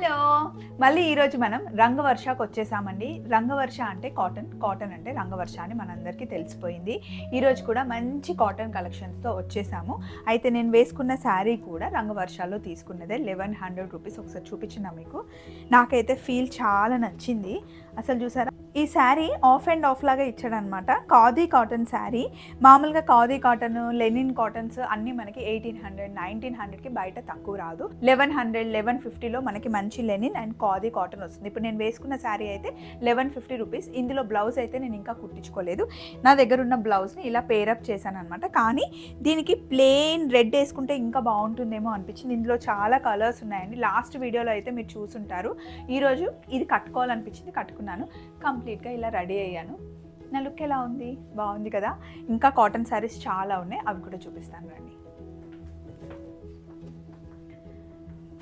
Hello. మళ్ళీ ఈరోజు మనం రంగవర్షకు వచ్చేసామండి. రంగవర్ష అంటే కాటన్ కాటన్ అంటే రంగవర్ష అని మనందరికీ తెలిసిపోయింది. ఈరోజు కూడా మంచి కాటన్ కలెక్షన్స్తో వచ్చేసాము. అయితే నేను వేసుకున్న శారీ కూడా రంగవర్షాల్లో తీసుకున్నదే లెవెన్ హండ్రెడ్ రూపీస్ ఒకసారి చూపించిన మీకు? నాకైతే ఫీల్ చాలా నచ్చింది. అసలు చూసారా? ఈ శారీ ఆఫ్ అండ్ ఆఫ్ లాగా ఇచ్చాడనమాట ఖాదీ కాటన్ శారీ. మామూలుగా ఖాదీ కాటన్ లెనిన్ కాటన్స్ అన్నీ మనకి ఎయిటీన్ హండ్రెడ్ నైన్టీన్ హండ్రెడ్కి బయట తక్కువ రాదు. లెవెన్ హండ్రెడ్ లెవెన్ ఫిఫ్టీలో మనకి మంచి లెనిన్ అండ్ ఖాదీ కాటన్ వస్తుంది. ఇప్పుడు నేను వేసుకున్న శారీ అయితే లెవెన్ ఫిఫ్టీ రూపీస్. ఇందులో బ్లౌజ్ అయితే నేను ఇంకా కుట్టించుకోలేదు. నా దగ్గర ఉన్న బ్లౌజ్ని ఇలా పేరప్ చేశాను అనమాట కానీ దీనికి ప్లెయిన్ రెడ్ వేసుకుంటే ఇంకా బాగుంటుందేమో అనిపించింది. ఇందులో చాలా కలర్స్ ఉన్నాయండి. లాస్ట్ వీడియోలో అయితే మీరు చూసుంటారు. ఈరోజు ఇది కట్టుకోవాలనిపించింది కట్టుకున్నాను. కంప్లీట్ కంప్లీట్గా ఇలా రెడీ అయ్యాను. నా లుక్ ఎలా ఉంది? బాగుంది కదా? ఇంకా కాటన్ శారీస్ చాలా ఉన్నాయి. అవి కూడా చూపిస్తాను రండి.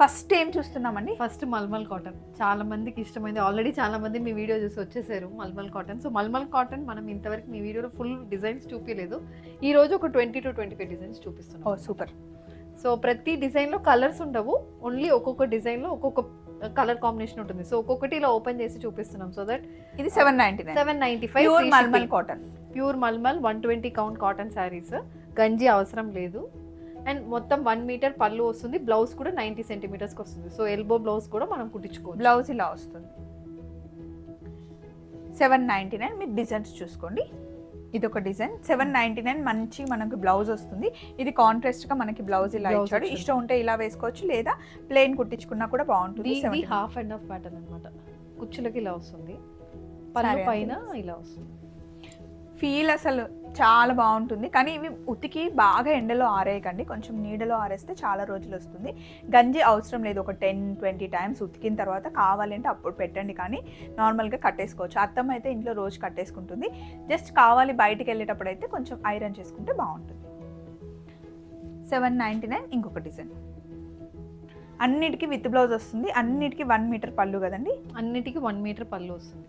ఫస్ట్ ఏం చూస్తున్నామండి? First mulmul cotton. చాలా మందికి ఇష్టమైంది. ఆల్రెడీ చాలా మంది మీ వీడియో చూసి వచ్చేసారు mulmul cotton. So mulmul cotton మనం ఇంతవరకు మీ వీడియోలో ఫుల్ డిజైన్స్ చూపించలేదు ఈ రోజు ఒక twenty two twenty five designs చూపిస్తున్నాం. సూపర్. సో ప్రతి డిజైన్లో కలర్స్ ఉండవు. ఓన్లీ ఒక్కొక్క డిజైన్లో ఒక్కొక్క కలర్ కాంబినేషన్ ఉంటుంది. సో ఒక్కొక్కటి ఇలా ఓపెన్ చేసి చూపిస్తున్నాం. సో దట్ ఇది seven ninety nine seven ninety five pure mulmul cotton pure mulmul one twenty count cotton saris గంజి అవసరం లేదు. అండ్ మొత్తం వన్ మీటర్ పళ్ళు వస్తుంది. బ్లౌజ్ కూడా నైంటీ సెంటీమీటర్స్కి వస్తుంది. సో ఎల్బో బ్లౌజ్ కూడా మనం కుట్టించుకోవచ్చు. బ్లౌజ్ ఇలా వస్తుంది. సెవెన్ నైంటీ నైన్ మీరు డిజైన్స్ చూసుకోండి. ఇది ఒక డిజైన్. సెవెన్ నైంటీ నైన్ మంచి మనకి బ్లౌజ్ వస్తుంది. ఇది కాంట్రాస్ట్గా మనకి బ్లౌజ్ ఇలా ఇచ్చాడు. ఇష్టం ఉంటే ఇలా వేసుకోవచ్చు లేదా ప్లెయిన్ కుట్టించుకున్నా కూడా బాగుంటుంది హాఫ్ అండ్ హాఫ్ ప్యాటర్న్ అన్నమాట. కుచ్చులకి ఇలా వస్తుంది. పైన ఇలా వస్తుంది. ఫీల్ అసలు చాలా బాగుంటుంది. కానీ ఇవి ఉతికి బాగా ఎండలో ఆరేయకండి. కొంచెం నీడలో ఆరేస్తే చాలా రోజులు వస్తుంది. గంజి అవసరం లేదు. ఒక టెన్ ట్వంటీ టైమ్స్ ఉతికిన తర్వాత కావాలంటే అప్పుడు పెట్టండి. కానీ నార్మల్గా కట్టేసుకోవచ్చు. అర్థం అయితే ఇంట్లో రోజు కట్టేసుకుంటుంది. జస్ట్ కావాలి బయటికి వెళ్ళేటప్పుడు అయితే కొంచెం ఐరన్ చేసుకుంటే బాగుంటుంది. సెవెన్ నైంటీ నైన్ ఇంకొక డిజైన్. అన్నిటికీ విత్ బ్లౌజ్ వస్తుంది. అన్నిటికీ వన్ మీటర్ పళ్ళు కదండి. అన్నిటికీ వన్ మీటర్ పళ్ళు వస్తుంది.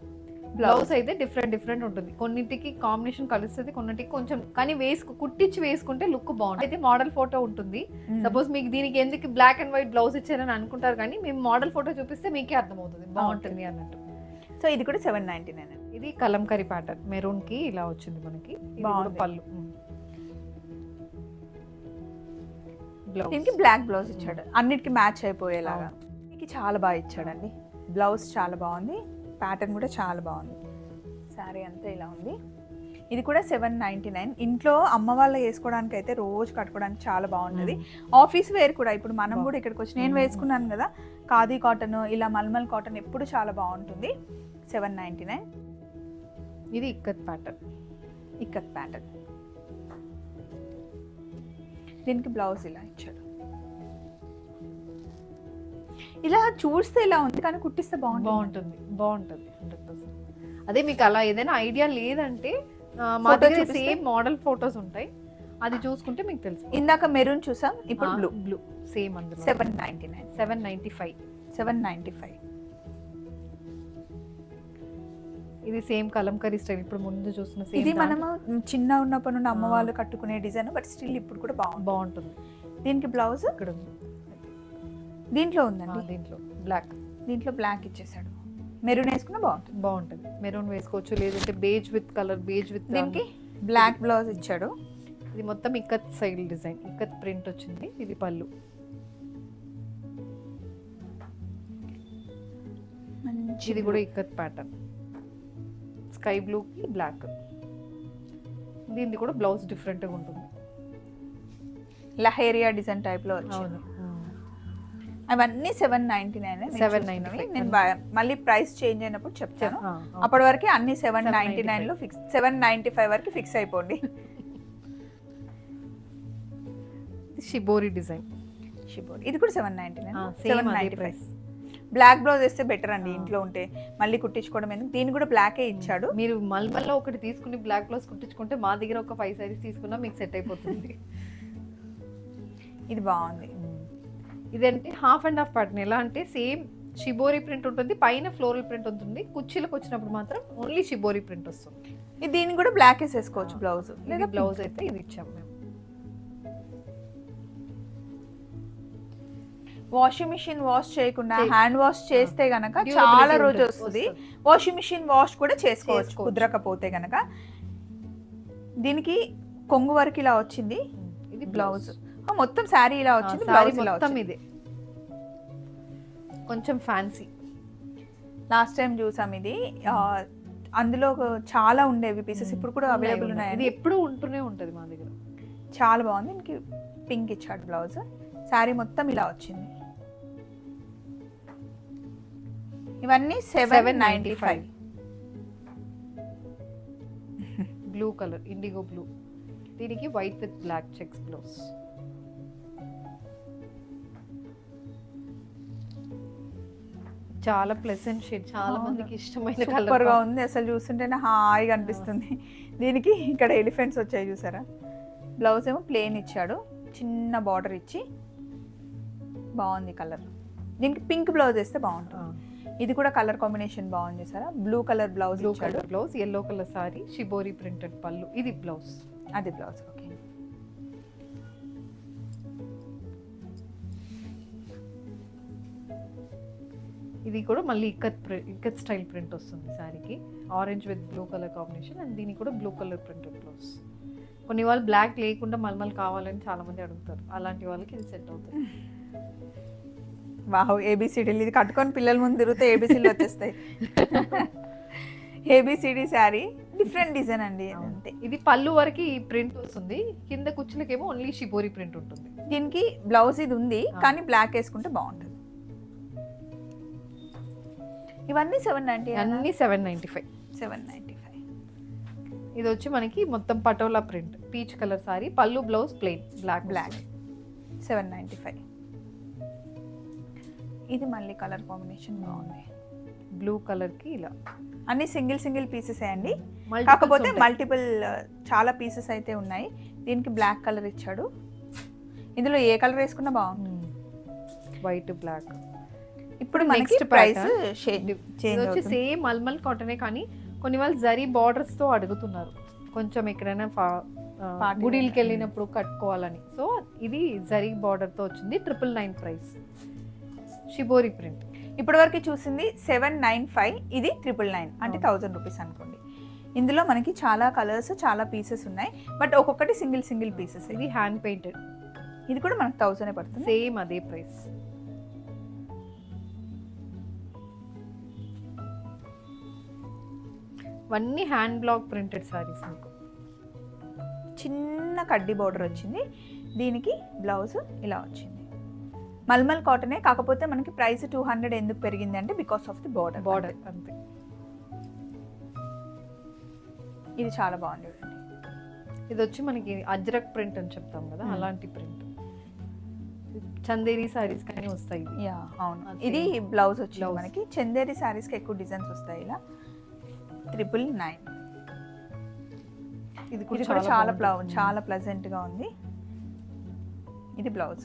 బ్లౌజ్ అయితే డిఫరెంట్ డిఫరెంట్ ఉంటుంది. కొన్నిటికి కాంబినేషన్ కలుస్తుంది కొన్నిటికి కొంచెం కానీ వేసుకు కుట్టించి వేసుకుంటే లుక్ బాగుంటుంది. అయితే మోడల్ ఫోటో ఉంటుంది. సపోజ్ మీకు దీనికి ఎందుకు బ్లాక్ అండ్ వైట్ బ్లౌజ్ ఇచ్చారని అనుకుంటారు కానీ మేము మోడల్ ఫోటో చూపిస్తే మీకే అర్థమవుతుంది. బాగుంటుంది అన్నట్టు. సో ఇది కూడా సెవెన్ నైంటీ నైన్ అండి. ఇది కలంకరీ ప్యాటర్న్ మెరూన్కి ఇలా వచ్చింది మనకి. బాగుంది. పళ్ళు. బ్లౌజ్ దీనికి బ్లాక్ బ్లౌజ్ ఇచ్చాడు. అన్నిటికీ మ్యాచ్ అయిపోయేలాగా. దీనికి చాలా బాగా ఇచ్చాడండి. బ్లౌజ్ చాలా బాగుంది. ప్యాటర్న్ కూడా చాలా బాగుంది. శారీ అంతా ఇలా ఉంది. ఇది కూడా సెవెన్ నైంటీ నైన్. ఇంట్లో అమ్మ వాళ్ళు వేసుకోవడానికి అయితే రోజు కట్టుకోవడానికి చాలా బాగుంటుంది. ఆఫీస్ వేర్ కూడా ఇప్పుడు మనం కూడా ఇక్కడికి వచ్చి నేను. వేసుకున్నాను కదా ఖాదీ కాటన్ ఇలా మల్మల్ కాటన్ ఎప్పుడు చాలా బాగుంటుంది. Seven ninety nine. ఇది ఇక్కత్ ప్యాటర్న్. ఇక్కత్ ప్యాటర్న్. దీనికి బ్లౌజ్ ఇలా ఇచ్చాడు ఇలా చూస్తే ఇలా ఉంది కానీ కుట్టిస్తే బాగుంటుంది. బాగుంటుంది బాగుంటుంది హండ్రెడ్ పర్సెంట్ అదే మీకు అలా ఏదైనా ఐడియా లేదంటే మా దగ్గర? సేమ్ మోడల్ ఫొటోస్ ఉంటాయి. అది చూసుకుంటే మీకు తెలుసు. ఇందాక మెరూన్ చూసాం ఇప్పుడు బ్లూ బ్లూ సేమ్ అందులో. Seven ninety nine seven ninety five seven ninety five ఇది సేమ్ కలంకరీ స్టైల్ ఇప్పుడు ముందు చూస్తున్న సేమ్ ఇది మనము చిన్న ఉన్నప్పటి నుండి అమ్మ వాళ్ళు కట్టుకునే డిజైన్ బట్ స్టిల్ ఇప్పుడు కూడా బాగుంటుంది. దీనికి బ్లౌజ్ ఇక్కడ ఉంది దీంట్లో ఉందండి. దీంట్లో. బ్లాక్ దీంట్లో బ్లాక్ ఇచ్చేసాడు. మెరూన్ వేసుకున్నా బాగుంటుంది. బాగుంటుంది. మెరూన్ వేసుకోవచ్చు. లేదంటే beige with colour beige with దీనికి బ్లాక్ బ్లౌజ్ ఇచ్చాడు. ఇది మొత్తం ikat side design ikat print వచ్చింది. ఇది పళ్ళు. ఇది కూడా ఇక్కత్ ప్యాటర్న్ స్కై బ్లూ కి బ్లాక్ దీనిది కూడా బ్లౌజ్ డిఫరెంట్గా ఉంటుంది. లహేరియా డిజైన్ టైప్లో వచ్చింది. అవన్నీ సెవెన్ నైన్టీ నైన్ 799. నేను బా- మళ్ళీ ప్రైస్ చేంజ్ అయినప్పుడు చెప్తాను. అప్పటి వరకు అన్ని సెవెన్ నైన్టీ 795. నైన్లో ఫిక్స్ సెవెన్ నైన్టీ ఫైవ్ వరకు ఫిక్స్ అయిపోండి. Shibori design. షిబోరి. ఇది కూడా seven ninety nine seven ninety five price black blouse వేస్తే బెటర్ అండి. ఇంట్లో ఉంటే. మళ్ళీ కుట్టించుకోవడం ఎందుకు? దీన్ని కూడా బ్లాకే ఇచ్చాడు. మీరు మల్మల్లో ఒకటి తీసుకుని బ్లాక్ బ్లౌజ్ కుట్టించుకుంటే మా దగ్గర ఒక ఫైవ్ సారీస్ తీసుకున్నా మీకు సెట్ అయిపోతుంది. ఇది బాగుంది. ఇదంటే? హాఫ్ అండ్ హాఫ్ ప్యాటర్న్ ఎలా అంటే సేమ్ షిబోరి ప్రింట్ ఉంటుంది పైన ఫ్లోరల్ ప్రింట్ ఉంటుంది కుర్చీలకు వచ్చినప్పుడు మాత్రం ఓన్లీ షిబోరి ప్రింట్ వస్తుంది. ఇది దీన్ని కూడా బ్లాక్ వేసేసుకోవచ్చు బ్లౌజ్. లేదా బ్లౌజ్ అయితే ఇది ఇచ్చాం మేము. వాషింగ్ మిషన్ వాష్ చేయకుండా చేయ- హ్యాండ్ వాష్ చేస్తే గనక చాలా రోజు వస్తుంది. వాషింగ్ మిషన్ వాష్ కూడా చేసుకోవచ్చు. కుదరకపోతే గనక. దీనికి కొంగు వరకు ఇలా వచ్చింది ఇది బ్లౌజ్. మొత్తం శారీ ఇలా వచ్చింది బ్లౌజ్ ఇలా మొత్తం వచ్చింది. ఇదే. కొంచెం ఫ్యాన్సీ లాస్ట్ టైం చూసాం ఇది. అందులో చాలా ఉండేవి పీసెస్ ఇప్పుడు కూడా అవైలబుల్ ఇది ఉన్నాయి. ఎప్పుడు ఉంటూనే ఉంటది మా దగ్గర. చాలా బాగుంది. దీనికి పింక్ ఇచ్చాడు బ్లౌజ్ శారీ మొత్తం ఇలా వచ్చింది. ఇవన్నీ seven ninety five blue colour indigo blue దీనికి white with black checks blouse చాలా ప్లెసెంట్ షేడ్ చాలా. మందికి ఇష్టమైన సూపర్ కలర్గా ఉంది. అసలు చూస్తుంటేనే హాయిగా అనిపిస్తుంది. దీనికి ఇక్కడ ఎలిఫెంట్స్ వచ్చాయి చూసారా? బ్లౌజ్ ఏమో ప్లేన్ ఇచ్చాడు. చిన్న బార్డర్ ఇచ్చి బాగుంది కలర్ దీనికి పింక్ బ్లౌజ్ వేస్తే బాగుంటుంది. ఇది కూడా కలర్ కాంబినేషన్ బాగుంది చూసారా? Blue colour blouse blue colour blouse yellow colour sari shibori printed pallu ఇది బ్లౌజ్ అది బ్లౌజ్ ఓకే ఇది కూడా మళ్ళీ ఇక్కత్ ప్రి- ఇక్కత్ స్టైల్ ప్రింట్ వస్తుంది శారీకి. Orange with blue colour combination and దీనికి కూడా బ్లూ కలర్ ప్రింటెడ్ బ్లౌజ్ కొన్ని వాళ్ళు బ్లాక్ లేకుండా మల్మల్ కావాలని చాలా మంది అడుగుతారు. అలాంటి వాళ్ళకి ఇది సెట్ అవుతుంది. వాహ్ ఏబిసిడీలు ఇది కట్టుకొని పిల్లల ముందు తిరిగితే ఏబిసిడీలు వచ్చేస్తాయి. ఏబిసిడి శారీ డిఫరెంట్ డిజైన్ అండి అంతే. ఇది పళ్ళు వరకు ఈ ప్రింట్ వస్తుంది. కింద కుచ్చులకేమో ఓన్లీ షిబోరి ప్రింట్ ఉంటుంది. దీనికి బ్లౌజ్ ఇది ఉంది. కానీ బ్లాక్ వేసుకుంటే బాగుంటుంది. ఇవన్నీ సెవెన్ నైంటీ అన్ని seven ninety five seven ninety five ఇది వచ్చి మనకి మొత్తం patola print. Peach colour sari pallu blouse plain black black seven ninety five ఇది మళ్ళీ కలర్ కాంబినేషన్ బాగుంది. బ్లూ కలర్కి ఇలా. అన్ని సింగిల్ సింగిల్ పీసెస్ అండి. కాకపోతే. మల్టిపుల్ చాలా పీసెస్ అయితే ఉన్నాయి. దీనికి బ్లాక్ కలర్ ఇచ్చాడు. ఇందులో ఏ కలర్ వేసుకున్నా బాగుంది వైట్ బ్లాక్ ఇప్పుడు నెక్స్ట్ ప్రైస్. ఇది చేంజ్ సేమ్ మల్మల్ కాటనే కానీ కొన్ని వాళ్ళు జరీ బార్డర్స్తో అడుగుతున్నారు. కొంచెం ఎక్కడైనా wear. వెళ్ళినప్పుడు కట్టుకోవాలని. సో ఇది జరీ బార్డర్తో వచ్చింది triple nine price shibori print ఇప్పటి వరకు చూసింది సెవెన్ నైన్ ఫైవ్ ఇది ట్రిపుల్ నైన్ అంటే. థౌజండ్ రూపీస్ అనుకోండి. ఇందులో మనకి చాలా కలర్స్ చాలా పీసెస్ ఉన్నాయి. బట్ ఒక్కొక్కటి సింగిల్ సింగిల్ పీసెస్ ఇది ఇది హ్యాండ్ పెయింటెడ్ ఇది కూడా మనకు థౌజండ్ పడుతుంది. సేమ్ అదే ప్రైస్ ఇవన్నీ హ్యాండ్ బ్లాక్ ప్రింటెడ్ సారీస్ మీకు. చిన్న కడ్డీ బార్డర్ వచ్చింది. దీనికి బ్లౌజ్ ఇలా వచ్చింది. మల్మల్ కాటనే కాకపోతే మనకి ప్రైస్ టూ హండ్రెడ్ ఎందుకు పెరిగింది అంటే because of the border border అంతే. ఇది చాలా బాగుంది ఇది వచ్చి మనకి అజ్రక్ ప్రింట్ అని చెప్తాం కదా Hmm. అలాంటి ప్రింట్ చందేరి సారీస్ కానీ వస్తాయి. యా అవును. ఇది బ్లౌజ్ వచ్చింది Blouse. మనకి. చందేరి శారీస్కి ఎక్కువ డిజైన్స్ వస్తాయి ఇలా. ట్రిపుల్ నైన్ ఇది కూడా చాలా Hmm. చాలా ప్లెజెంట్గా ఉంది. ఇది బ్లౌజ్.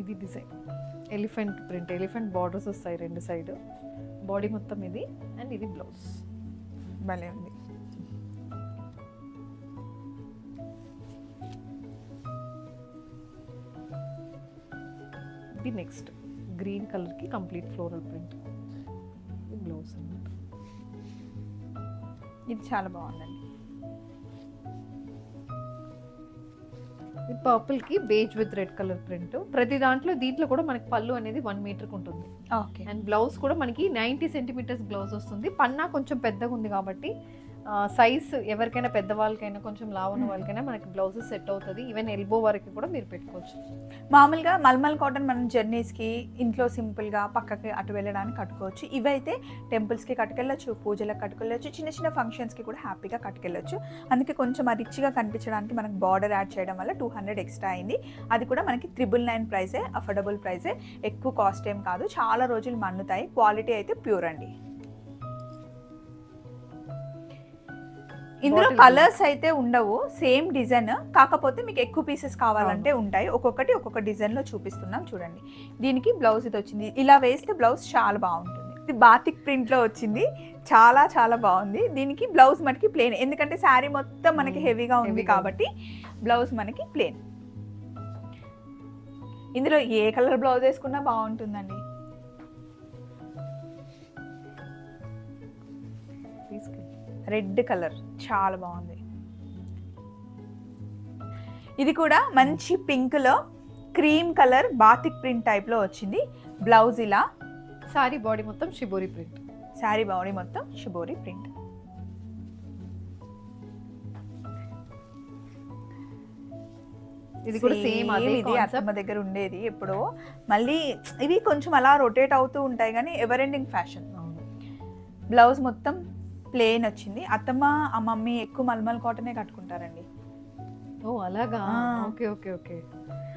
ఇది design. Elephant print elephant borders వస్తాయి రెండు సైడ్ బాడీ మొత్తం ఇది అండ్ ఇది బ్లౌజ్. భలే ఉంది. ఇది నెక్స్ట్ గ్రీన్ కలర్కి కంప్లీట్ ఫ్లోరల్ ప్రింట్. ఇది బ్లౌజ్ అన్నమాట ఇది చాలా బాగుందండి. ఇది పర్పుల్కి beige with red colour print. ప్రతి దాంట్లో దీంట్లో కూడా మనకి పళ్ళు అనేది వన్ మీటర్ ఉంటుంది. ఓకే. అండ్ బ్లౌజ్ కూడా మనకి నైంటీ సెంటీమీటర్స్ బ్లౌజ్ వస్తుంది. పన్నా కొంచెం పెద్దగా ఉంది కాబట్టి సైజ్ ఎవరికైనా పెద్దవాళ్ళకైనా కొంచెం లావు ఉన్న వాళ్ళకైనా మనకి బ్లౌజెస్ సెట్ అవుతుంది. ఈవెన్ ఎల్బో వరకు కూడా మీరు పెట్టుకోవచ్చు. మామూలుగా మల్మల్ కాటన్ మనం జర్నీస్కి ఇంట్లో సింపుల్గా పక్కకి అటు వెళ్ళడానికి కట్టుకోవచ్చు. ఇవైతే టెంపుల్స్కి కట్టుకెళ్ళచ్చు పూజలకు కట్టుకెళ్ళచ్చు చిన్న చిన్న ఫంక్షన్స్కి కూడా హ్యాపీగా కట్టుకెళ్ళచ్చు. అందుకే కొంచెం ఆ రిచ్గా కనిపించడానికి మనకి బార్డర్ యాడ్ చేయడం వల్ల టూ హండ్రెడ్ ఎక్స్ట్రా అయింది. అది కూడా మనకి త్రిబుల్ నైన్ ప్రైసే అఫోర్డబుల్ ప్రైసే ఎక్కువ కాస్ట్ ఏం కాదు. చాలా రోజులు మన్నుతాయి. క్వాలిటీ అయితే ప్యూర్ అండి. ఇందులో కలర్స్ అయితే ఉండవు సేమ్ డిజైన్ కాకపోతే మీకు ఎక్కువ పీసెస్ కావాలంటే ఉంటాయి. ఒక్కొక్కటి ఒక్కొక్క డిజైన్లో చూపిస్తున్నాం చూడండి. దీనికి బ్లౌజ్ ఇది వచ్చింది. ఇలా వేస్తే బ్లౌజ్ చాలా బాగుంటుంది. ఇది బాతిక్ ప్రింట్లో వచ్చింది. చాలా చాలా బాగుంది. దీనికి బ్లౌజ్ మనకి ప్లేన్ ఎందుకంటే శారీ మొత్తం మనకి హెవీగా ఉంది heavy గా కాబట్టి బ్లౌజ్ మనకి ప్లేన్ ఇందులో ఏ కలర్ బ్లౌజ్ వేసుకున్నా బాగుంటుందండి. Red colour. చాలా బాగుంది. ఇది కూడా మంచి పింక్లో క్రీమ్ కలర్ బాతిక్ ప్రింట్ టైప్లో వచ్చింది. బ్లౌజ్ ఇలా సారీ బాడీ మొత్తం షిబోరి ప్రింట్. శారీ బాడీ మొత్తం షిబోరి ప్రింట్. ఇది కూడా సేమ్ అదే ఇది. అత్తమ్మ దగ్గర ఉండేది ఎప్పుడో. మళ్ళీ ఇవి కొంచెం అలా రొటేట్ అవుతూ ఉంటాయి కానీ ఎవర్ ఎండింగ్ ఫ్యాషన్. బ్లౌజ్ మొత్తం ప్లేన్ వచ్చింది. అత్తమ్మ ఆ మమ్మీ ఎక్కువ మల్మల్ కాటనే కట్టుకుంటారండి. ఓ అలాగా. Okay okay okay.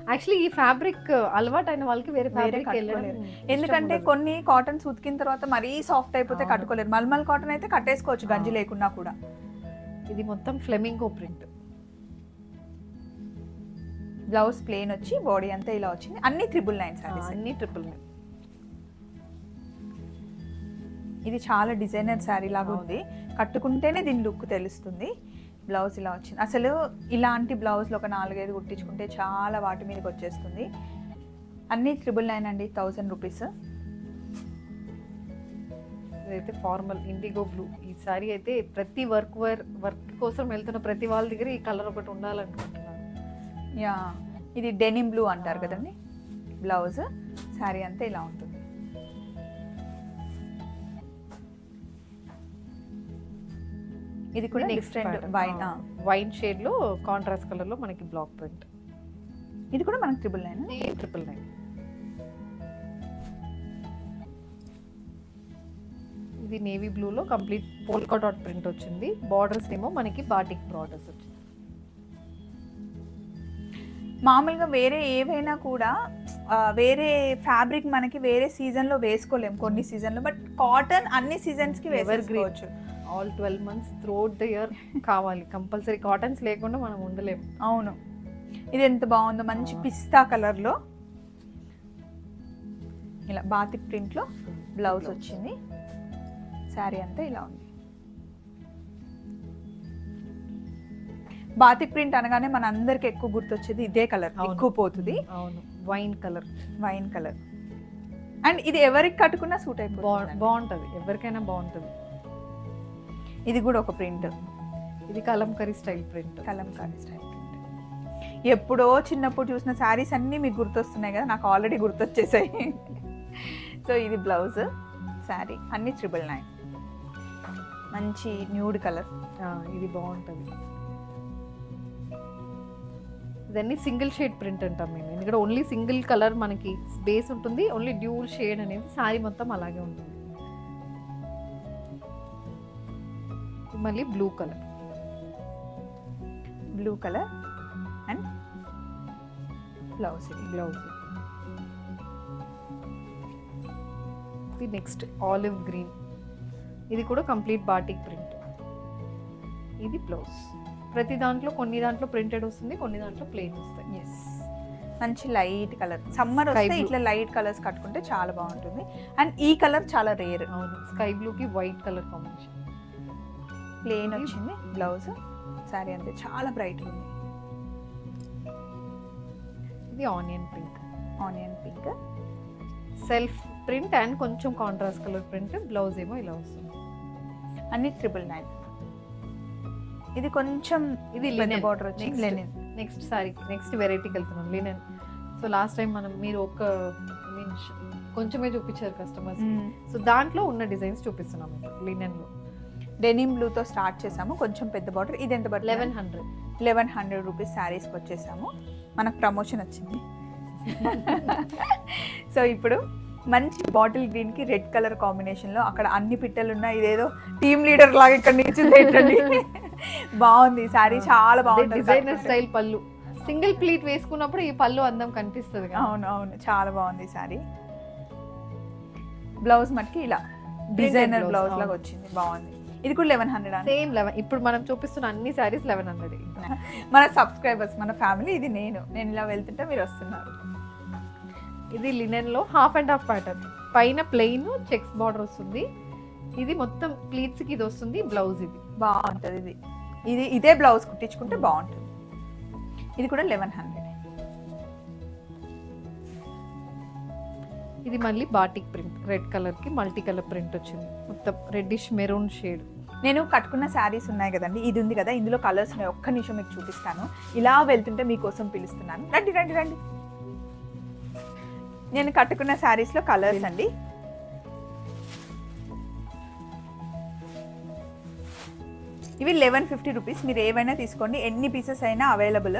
యాక్చువల్లీ ఈ ఫ్యాబ్రిక్ అలవాటు అయిన వాళ్ళకి వేరే ఫ్యాబ్రిక్ కట్టుకోలేరు. ఎందుకంటే కొన్ని కాటన్స్ ఉతికిన తర్వాత మరీ సాఫ్ట్ అయిపోతే. కట్టుకోలేరు. మల్మల్ కాటన్ అయితే కట్టేసుకోవచ్చు గంజి. లేకున్నా కూడా. ఇది మొత్తం ఫ్లెమింగో ప్రింట్ బ్లౌజ్ ప్లేన్ వచ్చి బాడీ అంతా ఇలా వచ్చింది. అన్ని త్రిబుల్ నైన్ సారీస్ అన్ని ట్రిపుల్ నైన్ ఇది చాలా డిజైనర్ శారీ లాగా. ఉంది. కట్టుకుంటేనే దీని లుక్ తెలుస్తుంది. బ్లౌజ్ ఇలా వచ్చింది. అసలు ఇలాంటి బ్లౌజ్లు ఒక నాలుగైదు కుట్టించుకుంటే చాలా వాటి మీదకి వచ్చేస్తుంది. అన్నీ త్రిబుల్ నైన్ అండి థౌజండ్ రూపీస్ ఇదైతే ఫార్మల్ ఇండిగో బ్లూ ఈ సారీ అయితే ప్రతి వర్క్ వేర్ వర్క్ కోసం వెళ్తున్న ప్రతి వాళ్ళ దగ్గర ఈ కలర్ ఒకటి ఉండాలనుకుంటున్నాను. యా ఇది డెనిమ్ బ్లూ అంటారు. కదండి. బ్లౌజ్ శారీ అంతా ఇలా ఉంటుంది. ఇది కూడా డిఫరెంట్ వైన్ వైన్ షేడ్లో కాంట్రాస్ట్ కలర్లో మనకి బ్లాక్ ప్రింట్ ఇది కూడా మనకి త్రిబుల్ నైన్ ట్రిపుల్ నైన్ ఇది నేవీ బ్లూలో కంప్లీట్ పోల్కా డాట్ ప్రింట్ వచ్చింది. బార్డర్స్ ఏమో మనకి బాటిక్ బార్డర్స్ వచ్చింది. మామూలుగా వేరే ఏవైనా కూడా వేరే ఫ్యాబ్రిక్ మనకి వేరే సీజన్లో వేసుకోలేం. కొన్ని సీజన్లో బట్ కాటన్ అన్ని సీజన్స్కి Evergreen. వేసుకోవచ్చు all twelve months throughout the year కావాలి. కంపల్సరీ కాటన్స్ లేకుండా మనం ఉండలేము. అవును. ఇది ఎంత బాగుందో. మంచి. పిస్తా కలర్లో ఇలా బాతిక్ ప్రింట్లో బ్లౌజ్ వచ్చింది. శారీ అంతా ఇలా ఉంది. బాతిక్ ప్రింట్ అనగానే మన అందరికి ఎక్కువ గుర్తొచ్చేది ఇదే కలర్. ఎక్కువ పోతుంది. అవును. Wine colour. Wine colour. And ఇది ఎవరికి కట్టుకున్నా సూట్ అయిపోతుంది బాగుంటది. ఎవరికైనా బాగుంటది. ఇది కూడా ఒక ప్రింట్. ఇది kalamkari style print. Kalamkari style print. ఎప్పుడో చిన్నప్పుడు చూసిన శారీస్ అన్నీ మీకు గుర్తొస్తున్నాయి కదా నాకు ఆల్రెడీ గుర్తొచ్చేసాయి. సో ఇది బ్లౌజ్ శారీ అన్ని ట్రిపుల్ నైన్. మంచి న్యూడ్ కలర్. ఇది బాగుంటది. ఇదన్నీ సింగిల్ షేడ్ ప్రింట్ అంటాం మేము. ఎందుకంటే ఓన్లీ సింగిల్ కలర్ మనకి బేస్ ఉంటుంది ఓన్లీ డ్యూల్ షేడ్ అనేది సారీ మొత్తం అలాగే ఉంటుంది. మళ్ళీ blue colour blue colour and blouse blouse ఇది. నెక్స్ట్ ఆలివ్ గ్రీన్ ఇది కూడా కంప్లీట్ బాటిక్ ప్రింట్ ఇది బ్లౌజ్ ప్రతి దాంట్లో కొన్ని దాంట్లో ప్రింటెడ్ వస్తుంది కొన్ని దాంట్లో ప్లెయిన్ వస్తాయి. ఎస్ మంచి లైట్ కలర్ సమ్మర్ వస్తే. ఇట్లా లైట్ కలర్స్ కట్టుకుంటే చాలా బాగుంటుంది. అండ్ ఈ కలర్ చాలా రేర్ అవును స్కై బ్లూకి వైట్ కలర్ కాంబినేషన్ ప్లేన్ వచ్చింది బ్లౌజ్ శారీ అంతే. చాలా బ్రైట్ ఉంది. ఇది onion pink. Onion pink. Self print and కొంచెం కాంట్రాస్ట్ కలర్ ప్రింట్ బ్లౌజ్ ఏమో ఇలా వస్తుంది. అన్ని ట్రిపుల్ నైన్. ఇది కొంచెం ఇది linen. బార్డర్ వచ్చి Next. Linen next sari next వెరైటీకి వెళ్తున్నాం లినెన్ సో లాస్ట్ టైం మనం మీరు ఒక కొంచెమే చూపించారు కస్టమర్స్ సో దాంట్లో ఉన్న డిజైన్స్ చూపిస్తున్నాం లినెన్లో డెనిమ్ బ్లూతో స్టార్ట్ చేసాము. కొంచెం పెద్ద బార్డర్ ఇది ఎంత but eleven hundred eleven hundred rupees శారీస్కి వచ్చేసాము. మనకు ప్రమోషన్ వచ్చింది. సో ఇప్పుడు మంచి బాటిల్ గ్రీన్కి రెడ్ కలర్ కాంబినేషన్లో అక్కడ అన్ని పిట్టలు ఉన్నాయి. ఇదేదో టీమ్ లీడర్ లాగా ఇక్కడ నిల్చుంది బాగుంది. శారీ చాలా బాగుంది డిజైనర్ స్టైల్ పళ్ళు. సింగిల్ ప్లీట్ వేసుకున్నప్పుడు ఈ పళ్ళు అందం కనిపిస్తుంది అవును అవును. చాలా బాగుంది శారీ బ్లౌజ్ మటుకి ఇలా డిజైనర్ బ్లౌజ్ లాగా. వచ్చింది. బాగుంది. ఇది కూడా లెవెన్ హండ్రెడ్ సేమ్ లెవెన్ ఇప్పుడు మనం చూపిస్తున్న అన్ని సారీస్ లెవెన్ హండ్రెడ్ మన సబ్స్క్రైబర్స్ మన ఫ్యామిలీ ఇది నేను. నేను ఇలా వెళ్తుంటే మీరు వస్తున్నారు. ఇది లినెన్లో హాఫ్ అండ్ హాఫ్ ప్యాటర్న్ పైన ప్లెయిన్ చెక్స్ బార్డర్ వస్తుంది. ఇది మొత్తం ప్లీట్స్కి ఇది వస్తుంది బ్లౌజ్ ఇది. బాగుంటుంది ఇది. ఇది ఇదే బ్లౌజ్ కుట్టించుకుంటే బాగుంటుంది. ఇది కూడా లెవెన్ హండ్రెడ్ ఇది మళ్ళీ బాటిక్ ప్రింట్ రెడ్ కలర్కి మల్టీ కలర్ ప్రింట్ వచ్చింది. మొత్తం రెడ్డిష్ మెరూన్ షేడ్ నేను కట్టుకున్న శారీస్ ఉన్నాయి కదండి ఇది ఉంది కదా ఇందులో కలర్స్ ఉన్నాయి ఒక్క నిమిషం మీకు చూపిస్తాను. ఇలా వెళ్తుంటే మీకోసం పిలుస్తున్నాను. రండి రండి రండి. నేను కట్టుకున్న శారీస్లో కలర్స్ అండి. ఇవి లెవెన్ ఫిఫ్టీ రూపీస్ మీరు ఏవైనా తీసుకోండి ఎన్ని పీసెస్ అయినా అవైలబుల్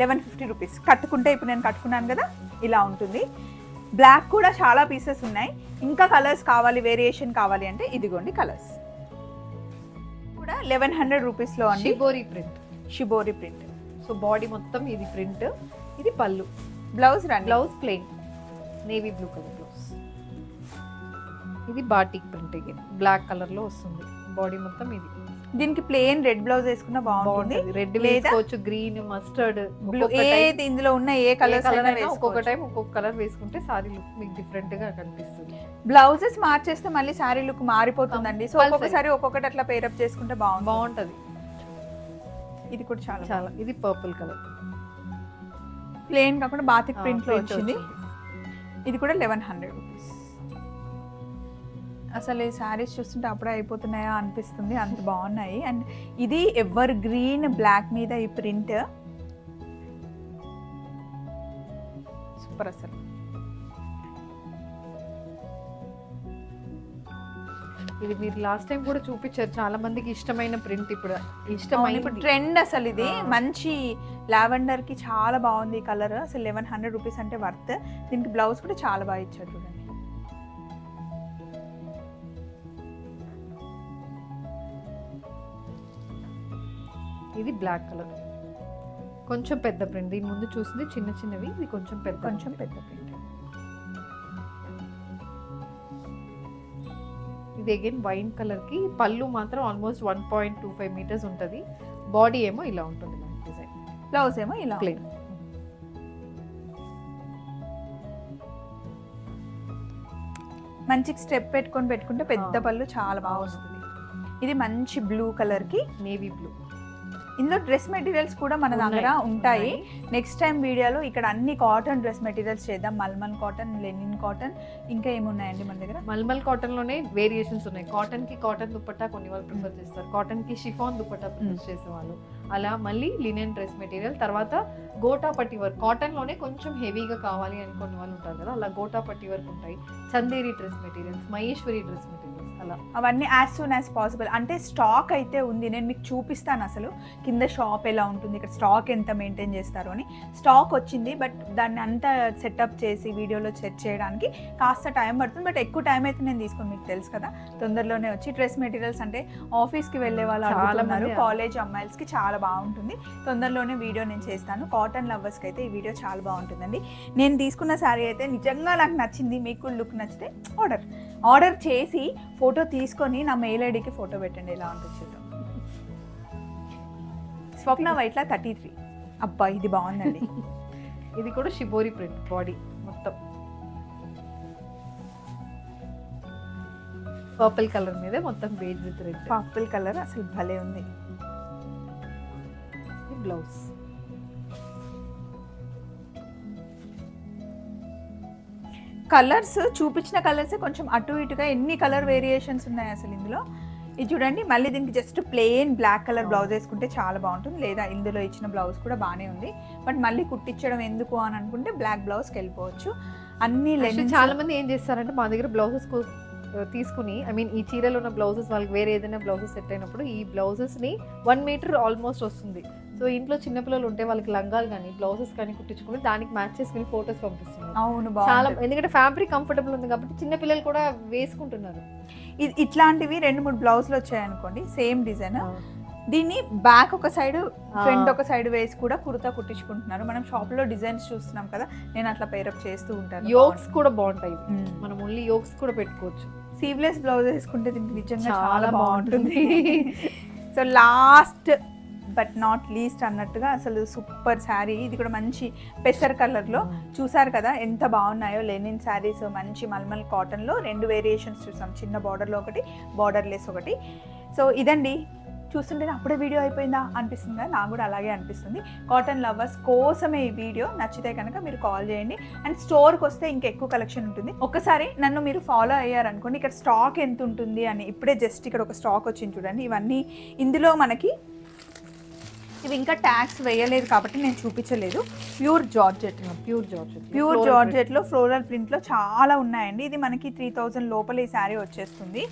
లెవెన్ ఫిఫ్టీ రూపీస్. కట్టుకుంటే ఇప్పుడు నేను కట్టుకున్నాను కదా ఇలా ఉంటుంది. బ్లాక్ కూడా చాలా పీసెస్ ఉన్నాయి. ఇంకా కలర్స్ కావాలి వేరియేషన్ కావాలి అంటే ఇదిగోండి కలర్స్ కూడా లెవెన్ హండ్రెడ్ రూపీస్లో అండి. Shibori print shibori print so body మొత్తం ఇది ప్రింట్ ఇది పళ్ళు. బ్లౌజ్ రండి blouse plain navy blue colour blouse ఇది బాటిక్ ప్రింట్ బ్లాక్ కలర్లో వస్తుంది. బాడీ మొత్తం ఇది. దీనికి ప్లేన్ రెడ్ బ్లౌజ్ వేసుకున్న బాగుంటుంది. రెడ్ వేసుకోవచ్చు గ్రీన్ మస్టర్డ్ బ్లూ ఏది ఇందులో ఉన్న ఏ కలర్ అయినా ఒక్కొక్క టైం ఒక్కొక్క కలర్ వేసుకుంటే సారీ లుక్ మీకు డిఫరెంట్గా కనిపిస్తుంది. బ్లౌజెస్ మార్చేస్తే మళ్ళీ శారీ లుక్ మారిపోతుందండి. సో. ఒక్కొక్కసారి ఒక్కొక్కటి అట్లా పేరప్ చేసుకుంటే బాగుంటుంది. బాగుంటది. ఇది కూడా చాలా చాలా. ఇది పర్పుల్ కలర్ ప్లేన్ కాకుండా బాతిక్ ప్రింట్లో వచ్చింది. ఇది కూడా లెవెన్ హండ్రెడ్ రూపీస్ అసలు ఈ శారీస్ చూస్తుంటే అప్పుడే అయిపోతున్నాయా అనిపిస్తుంది. అంత బాగున్నాయి. అండ్ ఇది ఎవర్ గ్రీన్ బ్లాక్ మీద ఈ ప్రింట్. సూపర్ అసలు. ఇది మీరు లాస్ట్ టైం కూడా చూపించారు. చాలా మందికి ఇష్టమైన ప్రింట్ ఇప్పుడు. ఇష్టమైన ఇప్పుడు ట్రెండ్ అసలు ఇది. మంచి లావెండర్కి చాలా బాగుంది కలర్. అసలు లెవెన్ హండ్రెడ్ రూపీస్ అంటే వర్త్. దీనికి బ్లౌజ్ కూడా చాలా బాగా ఇచ్చారు చూడండి. ఇది బ్లాక్ కలర్. కొంచెం పెద్ద ప్రింట్. దీని ముందు చూసింది చిన్న చిన్నవి ఇది కొంచెం పెద్ద కొంచెం పెద్ద ప్రింట్. ఇది అగైన్ వైన్ కలర్కి పళ్ళు మాత్రం almost one point two five metres ఉంటుంది. బాడీ ఏమో ఇలా ఉంటుంది డిజైన్ బ్లౌజ్ ఏమో ఇలా ప్లెయిన్ మంచి స్టెప్ పెట్టుకొని పెట్టుకుంటే పెద్ద. పళ్ళు చాలా బాగా. వస్తుంది. ఇది మంచి బ్లూ కలర్కి నేవీ బ్లూ ఇందులో డ్రెస్ మెటీరియల్స్ కూడా మన దగ్గర ఉంటాయి. నెక్స్ట్ టైం వీడియోలో ఇక్కడ అన్ని కాటన్ డ్రెస్ మెటీరియల్స్ చేద్దాం. మల్మల్ కాటన్ లెనిన్ కాటన్ ఇంకా ఏమున్నాయండి మన దగ్గర? మల్మల్ కాటన్లోనే వేరియేషన్స్ ఉన్నాయి. కాటన్కి కాటన్ దుపట్టా కొన్ని వాళ్ళు ప్రిఫర్ చేస్తారు. కాటన్కి షిఫాన్ దుపట్టా ప్రిఫర్ చేసేవాళ్ళు. అలా మళ్ళీ లినెన్ డ్రెస్ మెటీరియల్ తర్వాత గోటా పట్టి వర్క్ కాటన్లోనే కొంచెం హెవీగా కావాలి అని కొన్ని వాళ్ళు ఉంటారు కదా అలా గోటా పట్టి వర్క్ ఉంటాయి. Chanderi dress materials Maheshwari dress materials అలా. అవన్నీ యాజ్ సూన్ యాజ్ పాసిబుల్ అంటే స్టాక్ అయితే ఉంది. నేను మీకు చూపిస్తాను అసలు. కింద షాప్ ఎలా ఉంటుంది ఇక్కడ స్టాక్ ఎంత మెయింటైన్ చేస్తారు అని. స్టాక్ వచ్చింది బట్ దాన్ని అంతా సెటప్ చేసి వీడియోలో సెట్ చేయడానికి కాస్త టైం పడుతుంది. బట్ ఎక్కువ టైం అయితే నేను తీసుకుని మీకు తెలుసు కదా. తొందరలోనే వచ్చి డ్రెస్ మెటీరియల్స్ అంటే ఆఫీస్కి వెళ్ళే వాళ్ళు అడుగుతున్నారు. కాలేజ్ అమ్మాయిలకి చాలా బాగుంటుంది. తొందరలోనే వీడియో నేను చేస్తాను. కాటన్ లవర్స్కి అయితే ఈ వీడియో చాలా బాగుంటుందండి. నేను తీసుకున్న శారీ అయితే నిజంగా నాకు నచ్చింది. మీకు లుక్ నచ్చితే ఆర్డర్ ఆర్డర్ చేసి ఫోటో తీసుకొని నా మెయిల్ ఐడికి ఫోటో పెట్టండి ఎలా ఉంటుంది చూద్దాం స్వప్న వైట్లా థర్టీ త్రీ. అబ్బా ఇది బాగుందండి. ఇది కూడా షిబోరి ప్రింట్ బాడీ మొత్తం. పర్పుల్ కలర్ మీద మొత్తం beige with red. Purple colour అసలు భలే ఉంది. బ్లౌజ్. కలర్స్ చూపించిన కలర్స్ కొంచెం అటు ఇటుగా ఎన్ని కలర్ వేరియేషన్స్ ఉన్నాయి అసలు ఇందులో? ఇది చూడండి మళ్ళీ దీనికి just plain black colour blouse వేసుకుంటే చాలా బాగుంటుంది. లేదా ఇందులో ఇచ్చిన బ్లౌజ్ కూడా బాగానే ఉంది. బట్ మళ్ళీ కుట్టించడం ఎందుకు అని అనుకుంటే బ్లాక్ బ్లౌజ్కి వెళ్ళిపోవచ్చు. అన్ని చాలా మంది ఏం చేస్తారంటే మా దగ్గర బ్లౌజెస్ తీసుకుని ఐ మీన్ ఈ చీరలో ఉన్న బ్లౌజెస్ వాళ్ళకి వేరే ఏదైనా బ్లౌజెస్ సెట్ అయినప్పుడు ఈ బ్లౌజెస్ని వన్ మీటర్ ఆల్మోస్ట్ వస్తుంది. సో ఇంట్లో చిన్నపిల్లలు ఉంటే వాళ్ళకి లంగాలు కానీ బ్లౌజెస్ కానీ కుట్టించుకుని దానికి మ్యాచ్ చేసుకుని ఫొటోస్ పంపిస్తున్నారు. అవును చాలా ఎందుకంటే ఫ్యాబ్రిక్ కంఫర్టబుల్ ఉంది కాబట్టి చిన్న పిల్లలు కూడా వేసుకుంటున్నారు. ఇట్లాంటివి రెండు మూడు బ్లౌజులు వచ్చాయనుకోండి సేమ్ డిజైన్ దీన్ని బ్యాక్ ఒక సైడ్ ఫ్రంట్ ఒక సైడ్ వేసి కూడా కుర్తా కుట్టించుకుంటున్నారు. మనం షాప్లో డిజైన్స్ చూస్తున్నాం కదా నేను అట్లా పేరప్ చేస్తూ ఉంటాను. యోక్స్ కూడా బాగుంటాయి. మనం ఓన్లీ యోక్స్ కూడా పెట్టుకోవచ్చు. సీవ్లెస్ బ్లౌజ్ వేసుకుంటే దీనికి నిజంగా చాలా బాగుంటుంది. So last but not least అన్నట్టుగా అసలు సూపర్ శారీ. ఇది కూడా మంచి పెసర్ కలర్లో. చూసారు కదా ఎంత బాగున్నాయో లెనిన్ శారీస్ మంచి మల్మల్ కాటన్లో రెండు వేరియేషన్స్ చూసాం. చిన్న బార్డర్లో ఒకటి బార్డర్లెస్ ఒకటి. సో ఇదండి. చూస్తుంటే అప్పుడే వీడియో అయిపోయిందా అనిపిస్తుంది? నాకు కూడా అలాగే అనిపిస్తుంది. కాటన్ లవర్స్ కోసమే ఈ వీడియో. నచ్చితే కనుక మీరు కాల్ చేయండి. అండ్ స్టోర్కి వస్తే ఇంకా ఎక్కువ కలెక్షన్ ఉంటుంది. ఒకసారి నన్ను మీరు ఫాలో అయ్యారనుకోండి ఇక్కడ స్టాక్ ఎంత ఉంటుంది అని. ఇప్పుడే జస్ట్ ఇక్కడ ఒక స్టాక్ వచ్చింది చూడండి. ఇవన్నీ ఇందులో మనకి ఇవి ఇంకా ట్యాక్స్ వేయలేదు కాబట్టి నేను చూపించలేదు. Pure georgette pure georgette pure జార్జెట్లో floral ప్రింట్లో చాలా ఉన్నాయండి. ఇది మనకి త్రీ థౌజండ్ లోపల ఈ శారీ వచ్చేస్తుంది.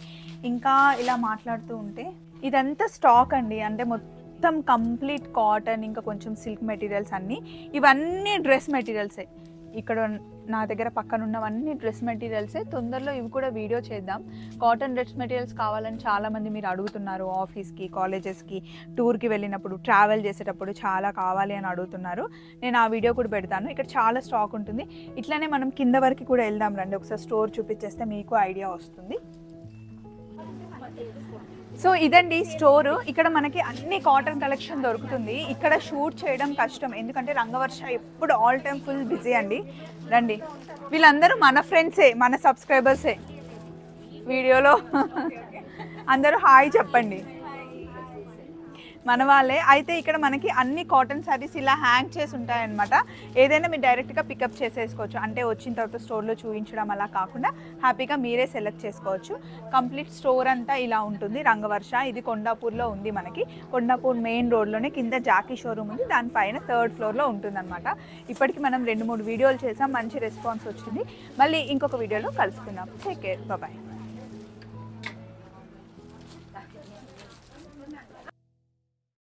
ఇంకా ఇలా మాట్లాడుతూ ఉంటే ఇదంతా స్టాక్ అండి. అంటే మొత్తం కంప్లీట్ కాటన్ ఇంకా కొంచెం సిల్క్ మెటీరియల్స్ అన్నీ. ఇవన్నీ డ్రెస్ మెటీరియల్సే ఇక్కడ నా దగ్గర పక్కన ఉన్నవన్నీ డ్రెస్ మెటీరియల్సే. తొందరలో ఇవి కూడా వీడియో చేద్దాం. కాటన్ డ్రెస్ మెటీరియల్స్ కావాలని చాలామంది మీరు అడుగుతున్నారు ఆఫీస్కి కాలేజెస్కి టూర్కి వెళ్ళినప్పుడు ట్రావెల్ చేసేటప్పుడు చాలా కావాలి అని అడుగుతున్నారు. నేను ఆ వీడియో కూడా పెడతాను. ఇక్కడ చాలా స్టాక్ ఉంటుంది. ఇట్లానే మనం కింద వరకు కూడా వెళ్దాం రండి. ఒకసారి స్టోర్ చూపించేస్తే మీకు ఐడియా వస్తుంది. సో ఇదండి స్టోర్. ఇక్కడ మనకి అన్ని కాటన్ కలెక్షన్ దొరుకుతుంది. ఇక్కడ షూట్ చేయడం కష్టం. ఎందుకంటే రంగవర్ష ఎప్పుడు ఆల్ టైమ్ ఫుల్ బిజీ అండి. రండి. వీళ్ళందరూ మన ఫ్రెండ్సే మన సబ్స్క్రైబర్సే. వీడియోలో అందరూ హాయ్ చెప్పండి. మన వాళ్ళే. అయితే ఇక్కడ మనకి అన్ని కాటన్ శారీస్ ఇలా హ్యాంగ్ చేసి ఉంటాయన్నమాట. ఏదైనా మీరు డైరెక్ట్గా పికప్ చేసేసుకోవచ్చు. అంటే వచ్చిన తర్వాత స్టోర్లో చూపించడం అలా కాకుండా హ్యాపీగా మీరే సెలెక్ట్ చేసుకోవచ్చు. కంప్లీట్ స్టోర్ అంతా ఇలా ఉంటుంది. రంగవర్ష ఇది కొండాపూర్లో ఉంది మనకి. కొండాపూర్ మెయిన్ రోడ్లోనే కింద జాకీ షోరూమ్ ఉంది. దానిపైన థర్డ్ ఫ్లోర్లో ఉంటుందన్నమాట. ఇప్పటికి మనం రెండు మూడు వీడియోలు చేసాం. మంచి రెస్పాన్స్ వచ్చింది. మళ్ళీ ఇంకొక వీడియోలో కలుసుకుందాం. Take care bye